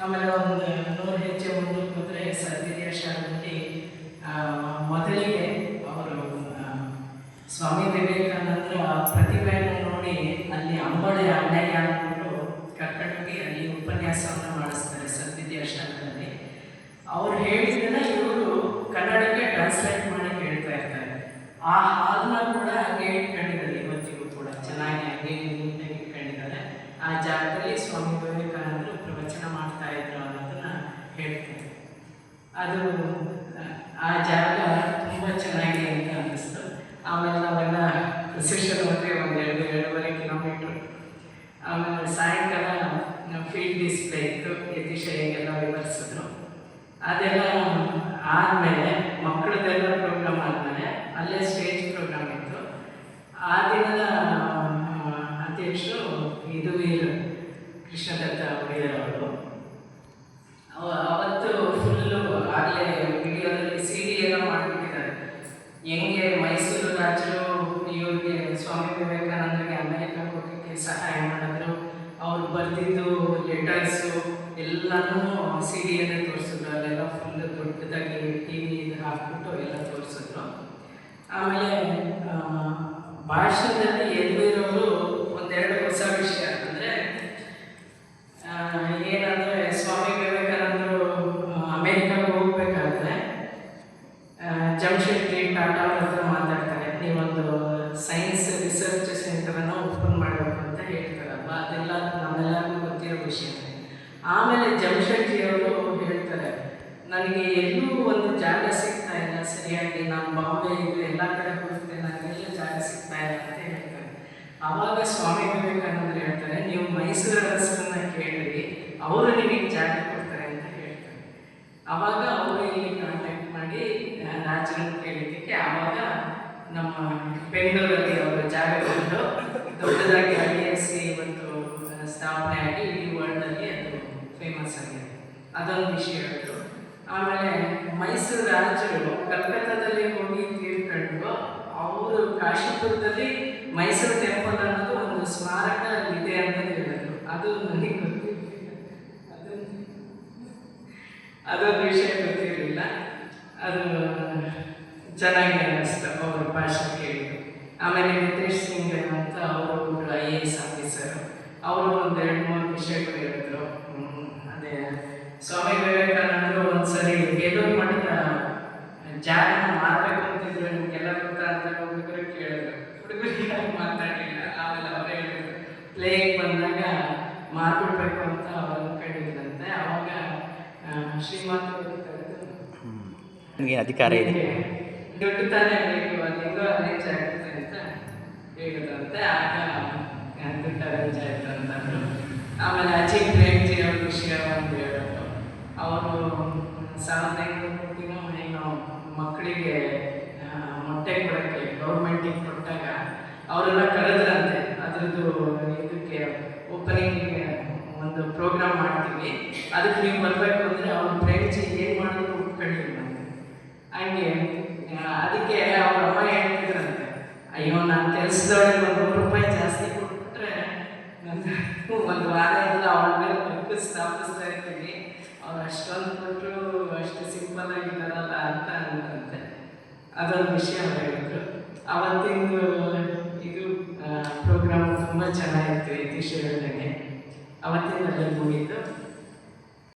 ಆಮೇಲೆ ಒಂದು ನೂರು ಹೆಜ್ಜೆ ಮುಂದಕ್ಕೆ ಹೋದರೆ ಸದ್ವಿದ್ಯಾ ಶಾಲೆಯಲ್ಲಿ ಮೊದಲಿಗೆ ಅವರು ಸ್ವಾಮಿ ವಿವೇಕಾನಂದರ ಪ್ರತಿಭೆಯನ್ನು ನೋಡಿ ಅಲ್ಲಿ ಅಂಬಳೆ ಅಣ್ಣಯ್ಯ ಅಂದ್ಬಿಟ್ಟು ಕರ್ಕೊಂಡೋಗಿ ಅಲ್ಲಿ ಉಪನ್ಯಾಸವನ್ನು ಮಾಡಿಸ್ತಾರೆ ಸದ್ವಿದ್ಯಾ ಶಾಲೆಯಲ್ಲಿ ಅವ್ರು ಹೇಳಿದ್ದನ್ನ ಇವರು ಕನ್ನಡಕ್ಕೆ ಟ್ರಾನ್ಸ್ಲೇಟ್ ಮಾಡಿ ಹೇಳ್ತಾ ಇರ್ತಾರೆ. ಆ ಹಾಲನ್ನ ಕೂಡ ಹಂಗೆ ಇಟ್ಕೊಂಡಿದ್ದಾರೆ ಇವತ್ತಿಗೂ ಕೂಡ. ಚೆನ್ನಾಗಿ ಹಂಗೆ ಇಟ್ಕೊಂಡಿದ್ದಾರೆ. ಆ ಜಾಗದಲ್ಲಿ ಸ್ವಾಮಿ ಅದು, ಆ ಜಾಗ ತುಂಬ ಚೆನ್ನಾಗಿದೆ ಅಂತ ಅನ್ನಿಸ್ತು. ಆಮೇಲೆ ನಾವೆಲ್ಲ ಪ್ರೊಸೆಷನ್ ಹೋದರೆ ಒಂದು ಎರಡು, ಎರಡೂವರೆ ಕಿಲೋಮೀಟ್ರ್ ಆಮೇಲೆ ಸಾಯಂಕಾಲ ಫೀಲ್ಡ್ ಡಿಸ್ಪ್ಲೇ ಇತ್ತು ಯತೀಶ ಎಲ್ಲ ವಿವರಿಸಿದ್ರು. ಅದೆಲ್ಲ ಆದಮೇಲೆ ಮಕ್ಕಳದೆಲ್ಲ ಪ್ರೋಗ್ರಾಮ್ ಆದಮೇಲೆ ಅಲ್ಲೇ ಸ್ಟೇಜ್ ಪ್ರೋಗ್ರಾಮ್ ಇತ್ತು. ಆ ದಿನದ ಅಧ್ಯಕ್ಷರು ಇದು ಕೃಷ್ಣದತ್ತ ಒಡೆಯರ್ ಎಲ್ಲನೂ ಸಿ ಡಿಯಲ್ಲೇ ತೋರಿಸಿದ್ರು, ಅಲ್ಲೆಲ್ಲ ಫುಲ್ ದೊಡ್ಡದಾಗಿ ಟಿ ವಿ ಹಾಕ್ಬಿಟ್ಟು ಎಲ್ಲ ತೋರಿಸಿದ್ರು. ಆಮೇಲೆ ಭಾಷಣದಲ್ಲಿ ಎದುರಿರೋರು ಒಂದೆರಡು ಹೊಸ ವಿಷಯ ಅಂದರೆ ಏನಂದರೆ ಸ್ವಾಮಿ ವಿವೇಕಾನಂದರು ಅಮೇರಿಕಾಗೆ ಹೋಗ್ಬೇಕಾದ್ರೆ ಟ್ರೀಟ್ ಟಾಟಾ ಹತ್ರ ಮಾತಾಡ್ತಾರೆ. ನೀವೊಂದು ಸೈನ್ಸ್ ರಿಸರ್ಚ್ ಸೆಂಟರನ್ನು ಓಪನ್ ಮಾಡಬೇಕು ಅಂತ ಹೇಳ್ತಾರಲ್ವ? ಅದೆಲ್ಲ ನಮ್ಮೆಲ್ಲರಿಗೂ ಗೊತ್ತಿರೋ ವಿಷಯ. ಆಮೇಲೆ ಜಮ್ಶೆಡ್ಜಿ ಅವರು ಹೇಳ್ತಾರೆ, ನನಗೆ ಎಲ್ಲೂ ಒಂದು ಜಾಗ ಸಿಗ್ತಾ ಇಲ್ಲ, ಸರಿಯಾಗಿ ನಾನು ಬಾಂಬೆ ಇದು ಎಲ್ಲ ಕಡೆ ಹೋಗ್ತೇನೆ ನನಗೆಲ್ಲ ಜಾಗ ಸಿಗ್ತಾ ಇಲ್ಲ ಅಂತ ಹೇಳ್ತಾರೆ. ಆವಾಗ ಸ್ವಾಮಿ ವಿವೇಕಾನಂದರು ಹೇಳ್ತಾರೆ, ನೀವು ಮೈಸೂರು ಅರಸರನ್ನ ಕೇಳಿರಿ, ಅವರು ನಿಮಗೆ ಜಾಗ ಕೊಡ್ತಾರೆ ಅಂತ ಹೇಳ್ತಾರೆ. ಆವಾಗ ಅವರು ಇಲ್ಲಿ ಕಾಂಟ್ಯಾಕ್ಟ್ ಮಾಡಿ ರಾಜನ ಕೇಳಿದ್ದಕ್ಕೆ ಆವಾಗ ನಮ್ಮ ಬೆಂಗಳೂರಲ್ಲಿ ಅವರು ಜಾಗ ಕೊಟ್ಟು ದೊಡ್ಡದಾಗಿ ಐ ಎಸ್ ಸಿ ಇವತ್ತು ಸ್ಥಾಪನೆ ಆಗಿ ಅದೊಂದು ವಿಷಯ ಹೇಳಿದ್ರು ಆಮೇಲೆ ಮೈಸೂರು ರಾಜರು ಕಲ್ಕತ್ತಾದಲ್ಲಿ ಹೋಗಿ ತೀರ್ಕೊಂಡು ಅವರು ಕಾಶಿಪುರದಲ್ಲಿ ಮೈಸೂರು ಟೆಂಪಲ್ ಅನ್ನೋದು ಒಂದು ಸ್ಮಾರಕ ಇದೆ ಅಂತ ಹೇಳಿದ್ರು. ಅದು ನನಗೆ ಅದೊಂದು ವಿಷಯ ಗೊತ್ತಿರಲಿಲ್ಲ. ಅದು ಚೆನ್ನಾಗಿ ಅನ್ನಿಸ್ತು ಅವರ ಭಾಷೆ ಕೇಳಿದ್ರು ಆಮೇಲೆ ನಿತೇಶ್ ಸಿಂಗ್ ಅಂತ ಅವರು ಕೂಡ ಐ ಎ ಎಸ್ ಆಫೀಸರ್. ಅವರು ಒಂದೆರಡು ಮೂರು ಸ್ವಾಮಿ ವಿವೇಕಾನಂದರು ಒಂದ್ಸರಿ ಬೇಲೂರು ಮಠದ ಜಾಗನ ಮಾರಬೇಕು ಅಂತಿದ್ರು ನಿಮ್ಗೆಲ್ಲ ಗೊತ್ತಾ ಅಂತ ಹುಡುಗರು ಕೇಳಿದ್ರು. ಹುಡುಗರು ಮಾತಾಡಲಿಲ್ಲ ಆಮೇಲೆ ಅವರೇ ಹೇಳಿದ್ರು ಪ್ಲೇಗ್ ಬಂದಾಗ ಮಾರ್ಬಿಡ್ಬೇಕು ಅಂತ ಅವ್ರು ಅನ್ಕೊಂಡಿದ್ರಂತೆ ಅವಾಗ ಶ್ರೀಮಂತರು ನಿಮಗೆ ಅಧಿಕಾರ ಇದೆ. ದುಡ್ಡು ತಾನೇ ಬೇಕು ಅದು ಹೆಂಗೋ ಅರೇಂಜ್ ಆಗುತ್ತೆ ಅಂತ ಹೇಳಿದ್ರಂತೆ ಆಗ ದುಡ್ಡು ಅರೇಂಜ್ ಆಯ್ತು ಅಂತಂದ್ರು ಆಮೇಲೆ ಅಜಯ್ ಪ್ರೇಮ್ಜಿ ಅವ್ರ ವಿಷಯ ಒಂದು ಐನೂರು ಕೋಟಿನೋ ಏನೋ ಮಕ್ಕಳಿಗೆ ಮೊಟ್ಟೆ ಕೊಡೋಕ್ಕೆ ಗೌರ್ಮೆಂಟಿಗೆ ಕೊಟ್ಟಾಗ ಅವರೆಲ್ಲ ಕರೆದ್ರಂತೆ. ಅದರದ್ದು ಇದಕ್ಕೆ ಓಪನಿಂಗಿಗೆ ಒಂದು ಪ್ರೋಗ್ರಾಮ್ ಮಾಡ್ತೀವಿ. ಅದಕ್ಕೆ ನೀವು ಬರಬೇಕು ಅಂದರೆ ಅವ್ರ ಪ್ರೇಮಿಸಿ ಏನು ಮಾಡಿದ್ರು ಒಪ್ಕೊಂಡಿಲ್ವಂತೆ ಹಂಗೆ ಅದಕ್ಕೆ ಅವ್ರ ಅಮ್ಮ ಹೇಳ್ತಿದ್ರಂತೆ. ಅಯ್ಯೋ, ನಾನು ಕೆಲಸದವಳಿಗೆ ಒಂದು ನೂರು ರೂಪಾಯಿ ಜಾಸ್ತಿ ಕೊಟ್ಬಿಟ್ರೆ ಒಂದು ವಾರ ಎಲ್ಲ ಅವಳ ಮೇಲೆ ಸ್ಥಾಪಿಸ್ತಾ ಇರ್ತೀವಿ ಅವ್ರು ಅಷ್ಟೊಂದು ಕೊಟ್ಟರು ಆಗಿದ್ದಾರಲ್ಲ ಅಂತ ಅಂತಂತೆ ಅದೊಂದು ವಿಷಯ ಹೇಳಿದ್ರು. ಅವತ್ತಿಂದು ಇದು ಪ್ರೋಗ್ರಾಮ್ ತುಂಬ ಚೆನ್ನಾಗಿತ್ತು ಇತಿಶ್ ಅಲ್ಲಿ ಮುಗೀತು.